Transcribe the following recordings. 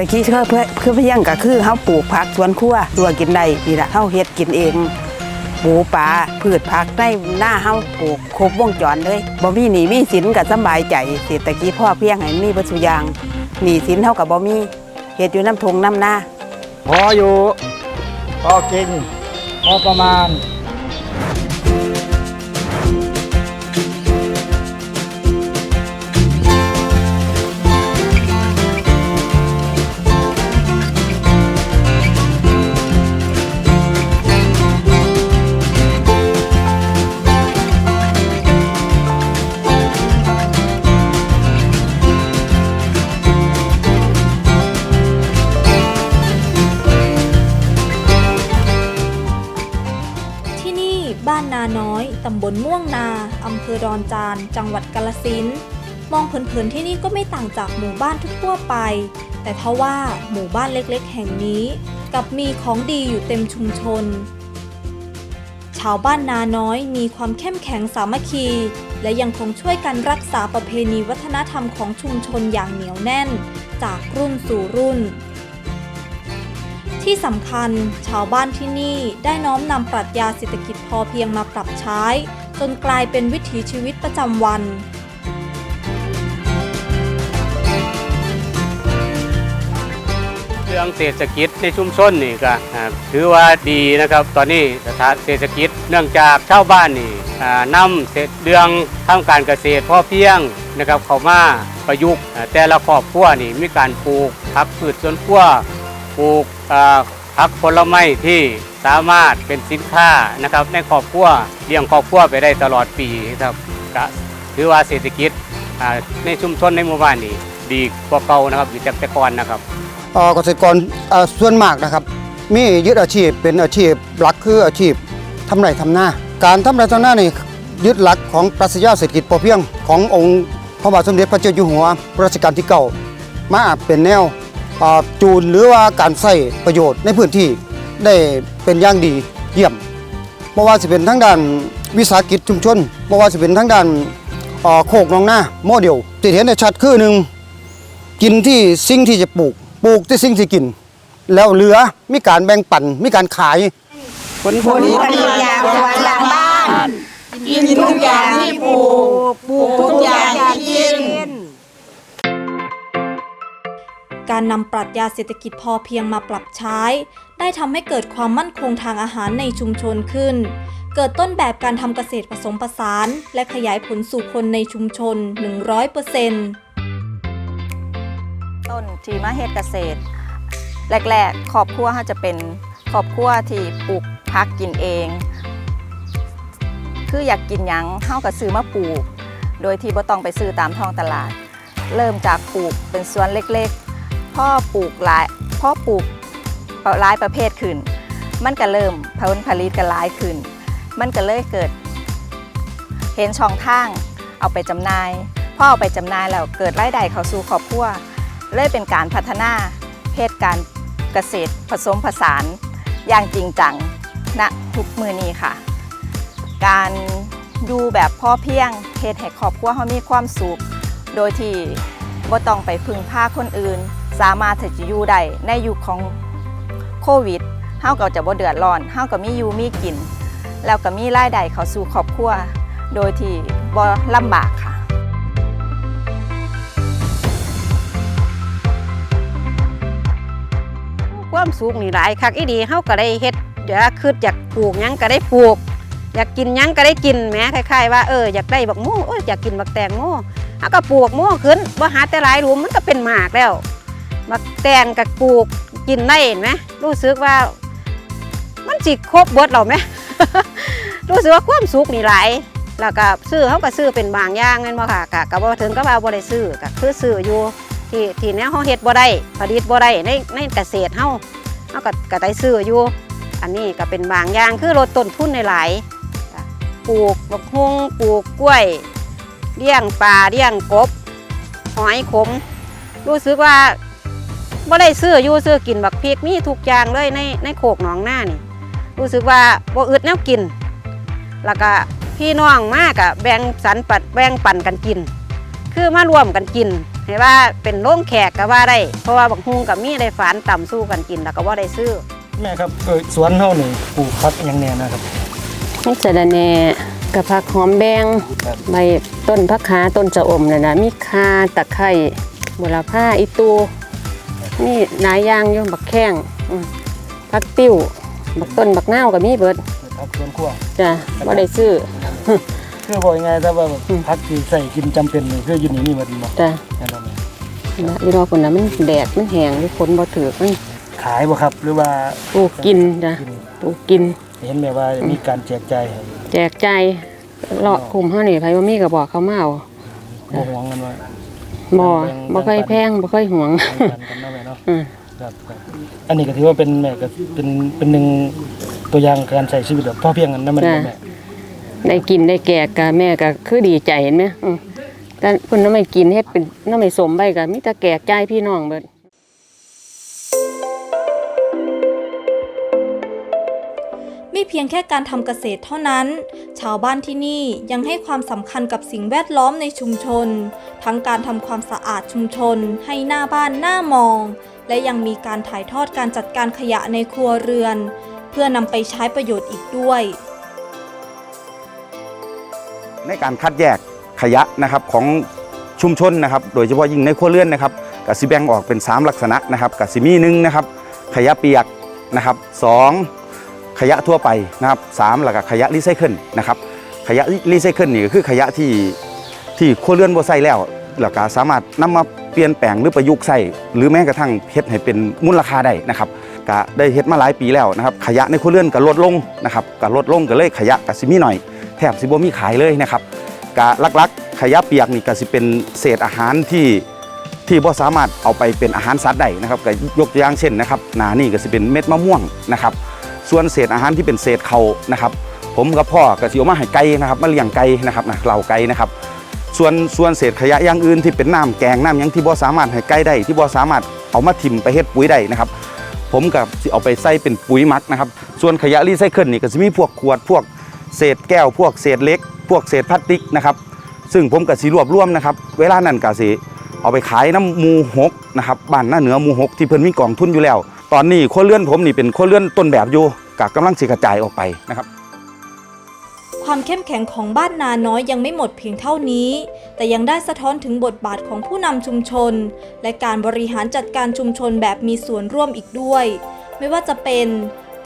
ตะกี้เพื่อเพื่อเพื่อเพียงก็คือเฮาปลูกผักสวนครัวตัวกินได้นี่แหละเฮาเฮ็ดกินเองหมูปลาพืชผักในหน้าเฮาปลูกครบวงจรเลยบ่มีหนี้มีสินก็สบายใจเศรษฐกิจพ่อเพียงให้มีเบ่ซุยางหนี้สินเฮาก็บ่มีเฮ็ดอยู่น้ำทงน้ำหน้าพออยู่พอกิน พอประมาณ ดอนจาน จังหวัดกาลสินมองเผินๆที่นี่ก็ไม่ต่างจากหมู่บ้านทั่วไป แต่ทว่าหมู่บ้านเล็กๆ แห่งนี้กับมีของดีอยู่เต็มชุมชน ชาวบ้านนาน้อยมีความเข้มแข็งสามัคคี และยังคงช่วยกันรักษาประเพณีวัฒนธรรมของชุมชนอย่างเหนียวแน่น จากรุ่นสู่รุ่น ที่สำคัญชาวบ้านที่นี่ได้น้อมนำปรัชญาเศรษฐกิจพอเพียงมาปรับใช้ จนกลายเป็นวิถีชีวิตประจำวัน เรื่องเศรษฐกิจในชุมชนนี่ก็อ่าถือว่าดีนะครับ ตอนนี้สถานเศรษฐกิจเนื่องจากชาวบ้านนี่อ่านำเศรษฐเรื่องทำการเกษตรพอเพียงนะครับเข้ามาประยุกต์อ่าแต่ละครอบครัวนี่มีการปลูกผักพืชสวนครัวปลูกอ่า ผักผลไม้ที่สามารถเป็นสินค้านะครับในครอบครัวเลี้ยงครอบครัวไปได้ตลอดปีครับก็ถือว่าเศรษฐกิจในชุมชนในหมู่บ้านนี่ดีกว่าเก่านะครับอยู่จากแต่ก่อนนะครับเกษตรกรส่วนมากนะครับ มียึดอาชีพเป็นอาชีพหลักคืออาชีพทำไร่ทำนาการทำไร่ทำนานี่ยึดหลักของปรัชญาเศรษฐกิจพอเพียงขององค์พระบาทสมเด็จพระเจ้าอยู่หัวรัชกาลที่เก้ามาเป็นแนวเอ่อ จูนหรือว่าการใส่ประโยชน์ในพื้นที่ได้เป็นอย่างดีเยี่ยมบ่ว่าสิเป็นทั้งด้านวิสาหกิจชุมชนบ่ว่าสิเป็นทั้งด้านโคกหนองนาโมเดลที่เห็นได้ชัดคือหนึ่งกินที่สิ่งที่จะปลูก ปลูกที่สิ่งที่กิน แล้วเหลือมีการแบ่งปันมีการขายผลผลผลิตอย่างสวนหลังบ้าน กินทุกอย่างที่ปลูก ปลูกทุกอย่างที่กิน การนำปรัชญาเศรษฐกิจพอเพียงมาปรับใช้ ได้ทำให้เกิดความมั่นคงทางอาหารในชุมชนขึ้น เกิดต้นแบบการทำเกษตรผสมผสาน และขยายผลสู่คนในชุมชน 100%ต้นทีมาเฮ็ดเกษตร แรกๆครอบครัวเขาจะเป็นครอบครัวที่ปลูกพักกินเอง คืออยากกินยังเฮาก็ซื้อมาปลูก โดยที่บ่ต้องไปซื้อตามท้องตลาด เริ่มจากปลูกเป็นสวนเล็กๆ พ่อปลูกหลายพ่อปลูกหลายประเภทขึ้น มันก็เริ่มผลผลิตก็หลายขึ้น มันก็เลยเกิด เห็นช่องทางเอาไปจำหน่ายพ่อเอาไปจำหน่ายแล้วเกิดรายได้เข้าสู่ครอบครัวเลยเป็นการพัฒนาเพศการเกษตรผสมผสานอย่างจริงจังณทุกมือนี้ค่ะ การดูแบบพ่อเพียงเพศให้ครอบครัวเขามีความสุข โดยที่บ่ต้องไปพึ่งพาคนอื่น สามารถที่จะอยู่ได้ในยุคของโควิดเฮาก็จะบ่เดือดร้อนเฮาก็มีอยู่มีกิน แล้วก็มีรายได้เข้าสู่ครอบครัว โดยที่บ่ลำบากค่ะความสุขนี่หลายคักอีดีเฮาก็ได้เฮ็ดเดี๋ยวคืออยากปลูกหยังก็ได้ปลูก อยากกินหยังก็ได้กินแหมคล้ายๆว่าเอออยากได้บักโม่โอ้ยอยากกินบักแตงโม่เฮาก็ปลูกโม่ขึ้นบ่หาแต่หลายหลุมมันก็เป็นหมากแล้ว บักแตงก็ปลูกกินได้เห็นไหมรู้สึกว่า มันสิครบเบิดแล้วไหมรู้สึกว่าความสุขนี่หลายแล้วก็ซื้อเขาก็ซื้อเป็นบางอย่างแม่นบ่ค่ะก็ก็บ่ถึงก็ว่าบ่ได้ซื้อก็คือซื้ออยู่ที่ที่แนวเฮาเฮ็ดบ่ได้ผลิตบ่ได้ในในเกษตรเฮาเฮาก็ก็ได้ซื้ออยู่อันนี้ก็เป็นบางอย่างคือลดต้นทุนในหลายๆปลูกบักฮุงปลูกกล้วยเลี้ยงปลาเลี้ยงกบหอยขม รู้สึกว่า บ่ได้ซื้ออยู่ซื้อกินบักพริกมีทุกอย่างเลยในในโคกหนองหน้านี่รู้สึกว่าบ่อึดแนวกิน แล้วก็พี่น้องมากอะแบ่งสรรปัดแบ่งปันกันกิน คือมารวมกันกินให้ว่าเป็นโรงแขกก็ว่าได้เพราะว่าบักฮุงกับมีได้ฝานต่ำสู้กันกินแล้วก็ว่าได้ซื้อแม่ครับเออสวนเฮานี่ปลูกผักหยังแน่นะครับมีสะระแหน่กับผักหอมแบงครับใบต้นผักขาต้นจะอมน่ะนะมีคาตะไคร้บุรพาอีตู นี่หลายอย่างอยู่บักแข้งอืมผักติ้ว บักต้นบักนาวก็มีเบิดผักสวนครัวจ้ะบ่ได้ซื้อคือบอกยังไงถ้าว่าแบบผักที่ใส่กินจำเป็นนี่คืออยู่นี่นี่หมดบ่จ้ะนั่นแหละแม่นะอีรอคนน่ะมันแดดมันแห้งหรือฝนบ่ถือมันขายบ่ครับหรือว่าปลูกกินจ้ะกินปลูกกิน เห็นแบบว่ามีการแจกจ่ายให้แจกใจายเลาะกลุ่มเฮานี่ไผบ่มีก็บอกเขามาเอาบ่หวงกันว่า บ่บ่ค่อยแพงบ่ค่อยหวงแบ่งปันกันเนาะแม่เนาะอืม ครับครับอันนี้ก็ถือว่าเป็นแม่ก็เป็นเป็นหนึ่งตัวอย่างการใช้ชีวิตแบบพอเพียงกันนะมันบ่แม่ได้กินได้แก่กะแม่ก็คือดีใจเห็นไหมอืมแต่เพิ่นน้ำไม่กินเฮ็ดเป็นน้ำไม่สมใบก็มีแต่แก่ใจายพี่น้องเบิด ไม่เพียงแค่การทำเกษตรเท่านั้น ชาวบ้านที่นี่ยังให้ความสำคัญกับสิ่งแวดล้อมในชุมชน ทั้งการทำความสะอาดชุมชน ให้หน้าบ้านหน้ามอง และยังมีการถ่ายทอดการจัดการขยะในครัวเรือน เพื่อนำไปใช้ประโยชน์อีกด้วย ในการคัดแยกขยะนะครับของชุมชนนะครับ โดยเฉพาะยิ่งในครัวเรือนนะครับกสิแบ่งออกเป็น 3 ลักษณะนะครับกสิมีหนึ่งนะครับ ขยะเปียกนะครับสอง ขยะทั่วไปนะครับสามแล้วก็ขยะรีไซเคิลนะครับขยะรีไซเคิลนี่ก็คือขยะที่ที่ครัวเรือนบ่ใส่แล้วแล้วก็สามารถนำมาเปลี่ยนแปลงหรือประยุกต์ใส่หรือแม้กระทั่งเฮ็ดให้เป็นมูลค่าได้นะครับก็ได้เฮ็ดมาหลายปีแล้วนะครับขยะในครัวเรือนก็ลดลงนะครับก็ลดลงก็เลยขยะก็สิมีหน่อยแทบสิบ่มีขายเลยนะครับกะลักๆ ขยะเปียกนี่ก็สิเป็นเศษอาหารที่ที่บ่สามารถเอาไปเป็นอาหารสัตว์ได้นะครับก็ยกตัวอย่างเช่นนะครับหนานี่ก็สิเป็นเม็ดมะม่วงนะครับ ส่วนเศษอาหารที่เป็นเศษเขานะครับ ผมกับพ่อก็สิเอมาให้ไก่นะครับมาเลี้ยงไก่นะครับนะเหล่าไก่นะครับส่วนส่วนเศษขยะอย่างอื่นที่เป็นน้ำแกงน้ำยังที่บ่สามารถให้ไก่ได้ ที่บ่สามารถเอามาถิ่มไปเฮ็ดปุ๋ยได้นะครับผมกับสิเอาไปใส่เป็นปุ๋ยมักนะครับส่วนขยะรีไซเคิลนี่ก็จะมีพวกขวดพวกเศษแก้ว พวกเศษเล็ก พวกเศษพลาสติกนะครับซึ่งผมกับสีรวบรวมนะครับ เวลานั้นก็สิเอาไปขายน้ำมูหกนะครับบ้านหน้าเหนือมูหกที่เพิ่นมีกองทุนอยู่แล้ว ตอนนี้คนเลื่อนผมนี่เป็นคนเลื่อนต้นแบบอยู่กกำลังสิกระจายออกไปนะครับ ความเข้มแข็งของบ้านนาน้อยยังไม่หมดเพียงเท่านี้ แต่ยังได้สะท้อนถึงบทบาทของผู้นำชุมชน และการบริหารจัดการชุมชนแบบมีส่วนร่วมอีกด้วย ไม่ว่าจะเป็น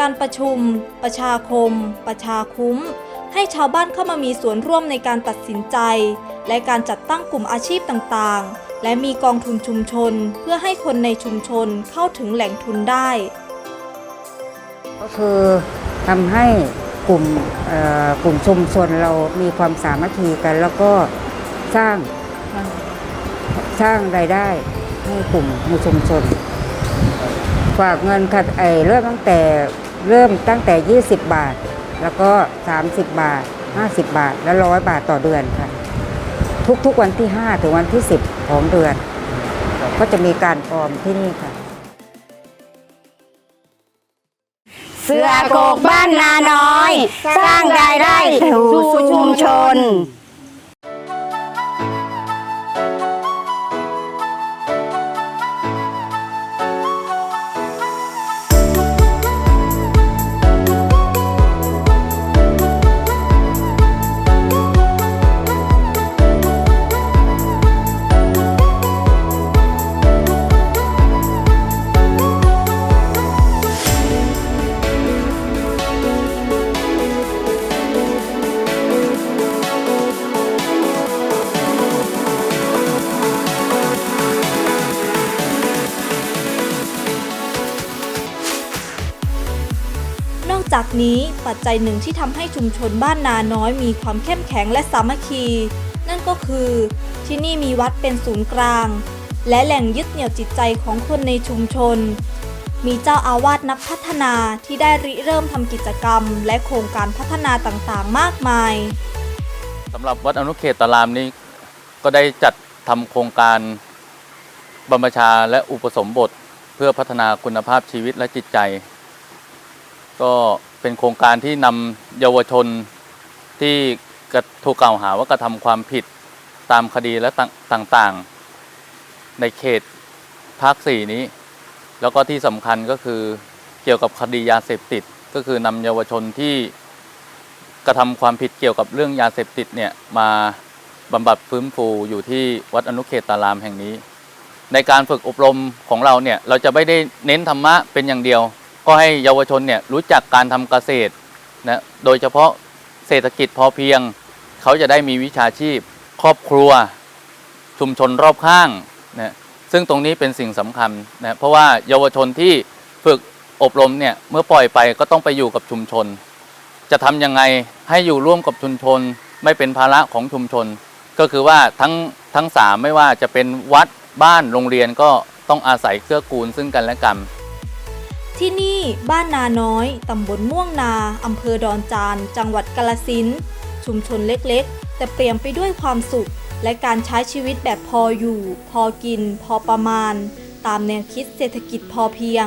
การประชุม ประชาคม ประชาคุ้ม ให้ชาวบ้านเข้ามามีส่วนร่วมในการตัดสินใจ และการจัดตั้งกลุ่มอาชีพต่างๆ และมีกองทุนชุมชนเพื่อให้คนในชุมชนเข้าถึงแหล่งทุนได้ ก็คือทำให้กลุ่มกลุ่มชุมชนเรามีความสามัคคีกัน แล้วก็สร้างสร้างรายได้ให้กลุ่มในชุมชน ฝากเงินค่ะไอเริ่มตั้งแต่เริ่มตั้งแต่ 20 บาท แล้วก็ 30 บาท 50 บาท และร้อยบาทต่อเดือนค่ะ ทุกๆวันที่ 5 ถึงวันที่ 10 ของเดือน ก็จะมีการออมที่นี่ค่ะ เสือโกกบ้านนาน้อย สร้างรายได้สู่ชุมชน จากนี้ปัจจัยหนึ่งที่ทำให้ชุมชนบ้านนาน้อยมีความเข้มแข็งและสามัคคี นั่นก็คือ ที่นี่มีวัดเป็นศูนย์กลาง และแหล่งยึดเหนี่ยวจิตใจของคนในชุมชน มีเจ้าอาวาสนักพัฒนาที่ได้ริเริ่มทำกิจกรรม และโครงการพัฒนาต่างๆ มากมายสำหรับวัดอนุเขตตารามนี้ ก็ได้จัดทำโครงการบรรพชาและอุปสมบท เพื่อพัฒนาคุณภาพชีวิตและจิตใจ ก็เป็นโครงการที่นำเยาวชนที่กระถูกกล่าวหาว่ากระทำความผิดตามคดีและต่างต่างๆ ในเขตภาคสี่นี้ แล้วก็ที่สำคัญก็คือเกี่ยวกับคดียาเสพติด ก็คือนำเยาวชนที่กระทำความผิดเกี่ยวกับเรื่องยาเสพติดเนี่ยมาบำบัดฟื้นฟูอยู่ที่วัดอนุเขตตารามแห่งนี้ ในการฝึกอบรมของเราเนี่ยเราจะไม่ได้เน้นธรรมะเป็นอย่างเดียว ก็ให้เยาวชนเนี่ยรู้จักการทำเกษตรนะโดยเฉพาะเศรษฐกิจพอเพียง เขาจะได้มีวิชาชีพ ครอบครัว ชุมชนรอบข้างนะซึ่งตรงนี้เป็นสิ่งสำคัญนะเพราะว่าเยาวชนที่ฝึกอบรมเนี่ยเมื่อปล่อยไปก็ต้องไปอยู่กับชุมชน จะทำยังไงให้อยู่ร่วมกับชุมชน ไม่เป็นภาระของชุมชน ก็คือว่าทั้งทั้งสามไม่ว่าจะเป็นวัดบ้านโรงเรียนก็ต้องอาศัยเกื้อกูลซึ่งกันและกัน ที่นี่บ้านนาน้อย ตำบลม่วงนา อำเภอดอนจาน จังหวัดกาลสิน ชุมชนเล็กๆ แต่เปลี่ยมไปด้วยความสุข และการใช้ชีวิตแบบพออยู่ พอกิน พอประมาณ ตามแนวคิดเศรษฐกิจพอเพียง